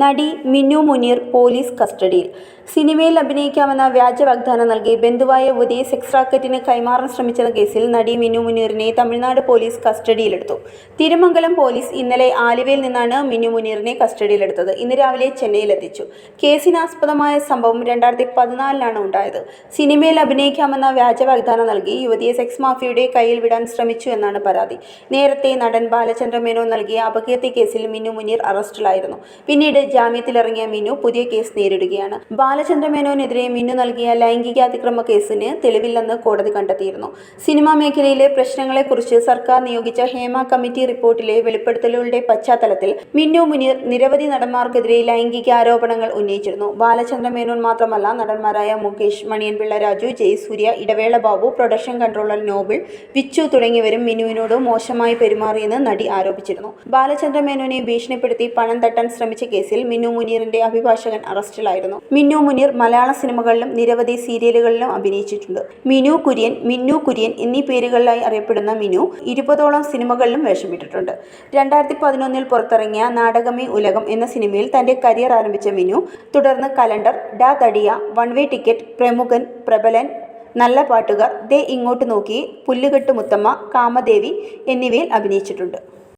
നടി മിന്നു മുനീർ പോലീസ് കസ്റ്റഡിയിൽ. സിനിമയിൽ അഭിനയിക്കാമെന്ന വ്യാജ വാഗ്ദാനം നൽകി ബന്ധുവായ യുവതിയെ സെക്സ് റാക്കറ്റിന് കൈമാറാൻ ശ്രമിച്ചെന്ന കേസിൽ നടി മിന്നു മുനീറിനെ തമിഴ്നാട് പോലീസ് കസ്റ്റഡിയിലെടുത്തു. തിരുമംഗലം പോലീസ് ഇന്നലെ ആലുവയിൽ നിന്നാണ് മിന്നു മുനീറിനെ കസ്റ്റഡിയിലെടുത്തത്. ഇന്ന് രാവിലെ ചെന്നൈയിലെത്തിച്ചു കേസിനാസ്പദമായ സംഭവം രണ്ടായിരത്തി പതിനാലിലാണ് ഉണ്ടായത്. സിനിമയിൽ അഭിനയിക്കാമെന്ന വ്യാജ വാഗ്ദാനം നൽകി യുവതിയെ സെക്സ് മാഫിയയുടെ കയ്യിൽ വിടാൻ ശ്രമിച്ചു എന്നാണ് പരാതി. നേരത്തെ നടൻ ബാലചന്ദ്ര മേനോൻ നൽകിയ അപകീർത്തി കേസിൽ മിന്നു മുനീർ അറസ്റ്റിലായിരുന്നു. പിന്നീട് ജാമ്യത്തിലിറങ്ങിയ മിനു പുതിയ കേസ് നേരിടുകയാണ്. ബാലചന്ദ്ര മേനോനെതിരെ മിന്നു നൽകിയ ലൈംഗികാതിക്രമ കേസിന് തെളിവില്ലെന്ന് കോടതി കണ്ടെത്തിയിരുന്നു. സിനിമാ മേഖലയിലെ പ്രശ്നങ്ങളെക്കുറിച്ച് സർക്കാർ നിയോഗിച്ച ഹേമ കമ്മിറ്റി റിപ്പോർട്ടിലെ വെളിപ്പെടുത്തലുകളുടെ പശ്ചാത്തലത്തിൽ മിന്നു മുനീർ നിരവധി നടന്മാർക്കെതിരെ ലൈംഗിക ആരോപണങ്ങൾ ഉന്നയിച്ചിരുന്നു. ബാലചന്ദ്ര മേനോൻ മാത്രമല്ല നടന്മാരായ Mukesh Maniyanpilla Raju Jayasurya Idavela Babu production controller Noble Vichu തുടങ്ങിയവരും മിനുവിനോട് മോശമായി പെരുമാറിയെന്ന് നടി ആരോപിച്ചിരുന്നു. ബാലചന്ദ്ര മേനോനെ ഭീഷണിപ്പെടുത്തി പണം തട്ടാൻ ശ്രമിച്ച കേസിൽ മിന്നു മുനീറിന്റെ അഭിഭാഷകൻ അറസ്റ്റിലായിരുന്നു. മിന്നു മുനീർ മലയാള സിനിമകളിലും നിരവധി സീരിയലുകളിലും അഭിനയിച്ചിട്ടുണ്ട്. മിനു കുര്യൻ മിന്നു കുര്യൻ എന്നീ പേരുകളിലായി അറിയപ്പെടുന്ന മിനു ഇരുപതോളം സിനിമകളിലും വേഷമിട്ടിട്ടുണ്ട്. രണ്ടായിരത്തി പതിനൊന്നിൽ പുറത്തിറങ്ങിയ നാടകമേ ഉലകം എന്ന സിനിമയിൽ തന്റെ കരിയർ ആരംഭിച്ച മിനു തുടർന്ന് കലണ്ടർ ഡാ തടിയ വൺ വേ ടിക്കറ്റ് പ്രമുഖൻ പ്രബലൻ നല്ല പാട്ടുകാർ ദേ ഇങ്ങോട്ട് നോക്കി പുല്ലുകെട്ട് മുത്തമ്മ കാമദേവി എന്നിവയിൽ അഭിനയിച്ചിട്ടുണ്ട്.